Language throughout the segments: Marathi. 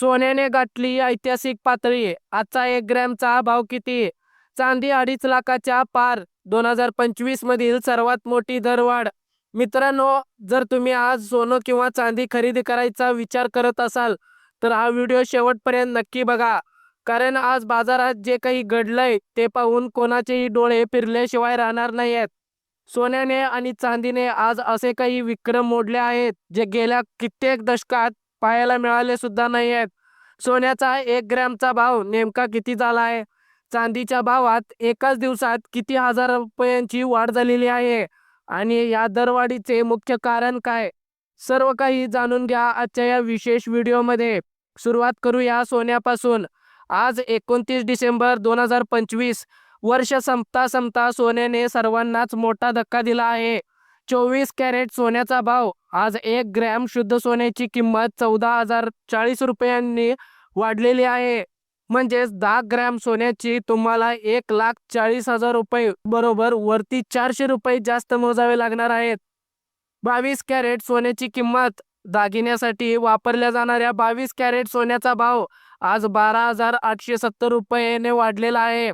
सोन्याने गाठली ऐतिहासिक पातळी. आजचा एक ग्रॅमचा भाव किती? चांदी अडीच लाखाच्या पार. दोन हजार पंचवीस मधील सर्वात मोठी दरवाढ. मित्रांनो जर तुम्ही आज सोनं किंवा चांदी खरेदी करायचा विचार करत असाल तर हा व्हिडिओ शेवटपर्यंत नक्की बघा. कारण आज बाजारात जे काही घडलंय ते पाहून कोणाचेही डोळे फिरल्याशिवाय राहणार नाही आहेत सोन्याने आणि चांदीने आज असे काही विक्रम मोडले आहेत जे गेल्या कित्येक दशकात पाहायला मिळाले सुद्धा नाही आहेत. सोन्याचा एक ग्रॅमचा भाव नेमका किती झाला आहे? चांदीच्या भावात एकाच दिवसात किती हजार रुपयांची वाढ झालेली आहे? आणि या दरवाढीचे मुख्य कारण काय? सर्व काही जाणून घ्या आजच्या या विशेष व्हिडिओमध्ये. सुरुवात करूया सोन्यापासून. आज एकोणतीस डिसेंबर दोन हजार पंचवीस. वर्ष संपता संपता सोन्याने सर्वांनाच मोठा धक्का दिला आहे. चोवीस कॅरेट सोन्याचा भाव. आज एक ग्रॅम शुद्ध सोन्याची किंमत चौदा हजार चाळीस रुपयांनी वाढलेली आहे. म्हणजेच दहा ग्रॅम सोन्याची तुम्हाला एक लाख चाळीस हजार रुपये बरोबर वरती चारशे रुपये जास्त मोजावे लागणार आहेत. बावीस कॅरेट सोन्याची किंमत. दागिन्यासाठी वापरल्या जाणाऱ्या बावीस कॅरेट सोन्याचा भाव आज बारा हजार आठशे सत्तर रुपयाने वाढलेला आहे.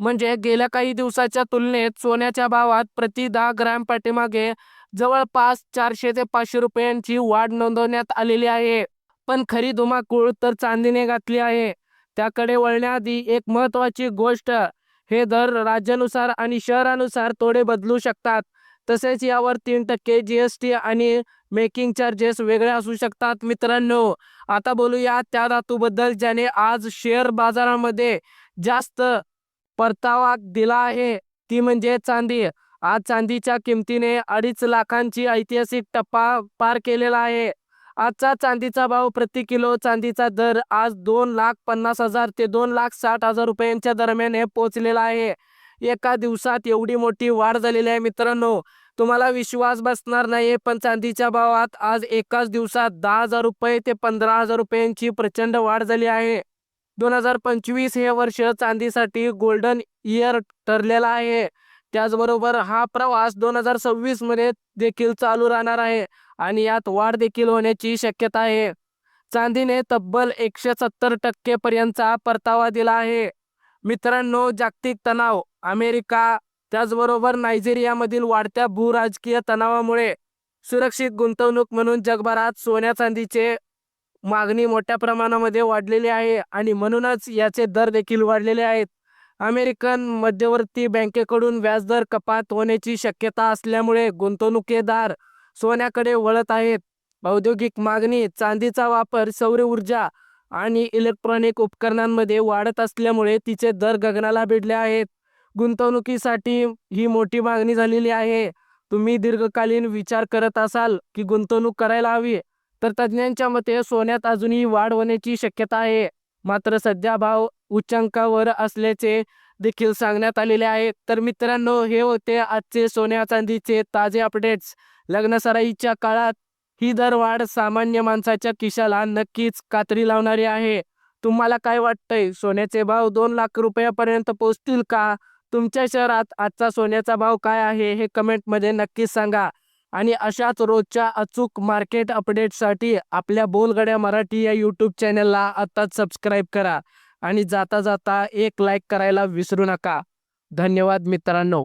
म्हणजे गेल्या काही दिवसाच्या तुलनेत सोन्याच्या भावात प्रति दहा ग्रॅम पाठीमागे जवळपास चारशे ते पाचशे रुपयांची वाढ नोंदवण्यात आलेली आहे. पण खरी धुमाकूळ तर चांदीने घातली आहे. त्याकडे वळण्याआधी एक महत्त्वाची गोष्ट हे दर राज्यानुसार आणि शहरानुसार थोडे बदलू शकतात. तसेच यावर तीन टक्के जी एस टी आणि मेकिंग चार्जेस वेगळे असू शकतात मित्रांनो. आता बोलूया त्या धातूबद्दल ज्याने आज शेअर बाजारामध्ये जास्त परतावा दिला आहे. ती म्हणजे चांदी. आज चांदीच्या किमतीने अडीच लाखांची ऐतिहासिक टप्पा पार केलेला आहे. आजचा चांदीचा भाव प्रति किलो चांदीचा दर आज दोन लाख पन्नास हजार ते दोन लाख साठ हजार रुपयांच्या दरम्यान हे पोचलेला आहे. एका दिवसात एवढी मोठी वाढ झालेली आहे मित्रांनो. तुम्हाला विश्वास बसणार नाही पण चांदीच्या भावात आज एकाच दिवसात दहा हजार रुपये ते पंधरा हजार रुपयांची प्रचंड वाढ झाली आहे. दोन हजार पंचवीस हे वर्ष चांदीसाठी गोल्डन इयर ठरलेला आहे. त्याचबरोबर हा प्रवास दोन हजार सव्वीसमध्ये देखील चालू राहणार आहे आणि यात वाढ देखील होण्याची शक्यता आहे. चांदीने तब्बल एकशे सत्तर टक्के पर्यंतचा परतावा दिला आहे. मित्रांनो जागतिक तणाव अमेरिका त्याचबरोबर नायजेरियामधील वाढत्या भूराजकीय तणावामुळे सुरक्षित गुंतवणूक म्हणून जगभरात सोन्या चांदीचे मागणी मोठ्या प्रमाणामध्ये वाढलेली आहे आणि म्हणूनच याचे दर देखील वाढलेले आहेत. अमेरिकन मध्यवर्ती बँकेकडून व्याजदर कपात होण्याची शक्यता असल्यामुळे गुंतवणुकीदार सोन्याकडे वळत आहेत. औद्योगिक मागणी चांदीचा वापर सौर ऊर्जा आणि इलेक्ट्रॉनिक उपकरणांमध्ये वाढत असल्यामुळे तिचे दर गगनाला भिडले आहेत. गुंतवणुकीसाठी ही मोठी मागणी झालेली आहे. तुम्ही दीर्घकालीन विचार करत असाल की गुंतवणूक करायला हवी. तर तज्ज्ञांच्या मते सोन्यात अजूनही वाढ होण्याची शक्यता आहे. मात्र सध्या भाव उच्चांकावर असल्याचे देखील सांगण्यात आलेले आहे. तर मित्रांनो हे होते आजचे सोन्या चांदीचे ताजे अपडेट्स लग्नसराईच्या काळात ही दरवाढ सामान्य माणसाच्या खिशाला नक्कीच कात्री लावणारी आहे. तुम्हाला काय वाटतंय? सोन्याचे भाव दोन लाख रुपयापर्यंत पोहोचतील का? तुमच्या शहरात आजचा सोन्याचा भाव काय आहे? हे कमेंटमध्ये नक्कीच सांगा. आणि अशाच रोजच्या अचूक मार्केट अपडेटसाठी आपल्या बोलगड्या मराठी या यूट्यूब चॅनलला आत्ताच सबस्क्राईब करा. आणि जाता जाता एक लाईक करायला विसरू नका. धन्यवाद मित्रांनो.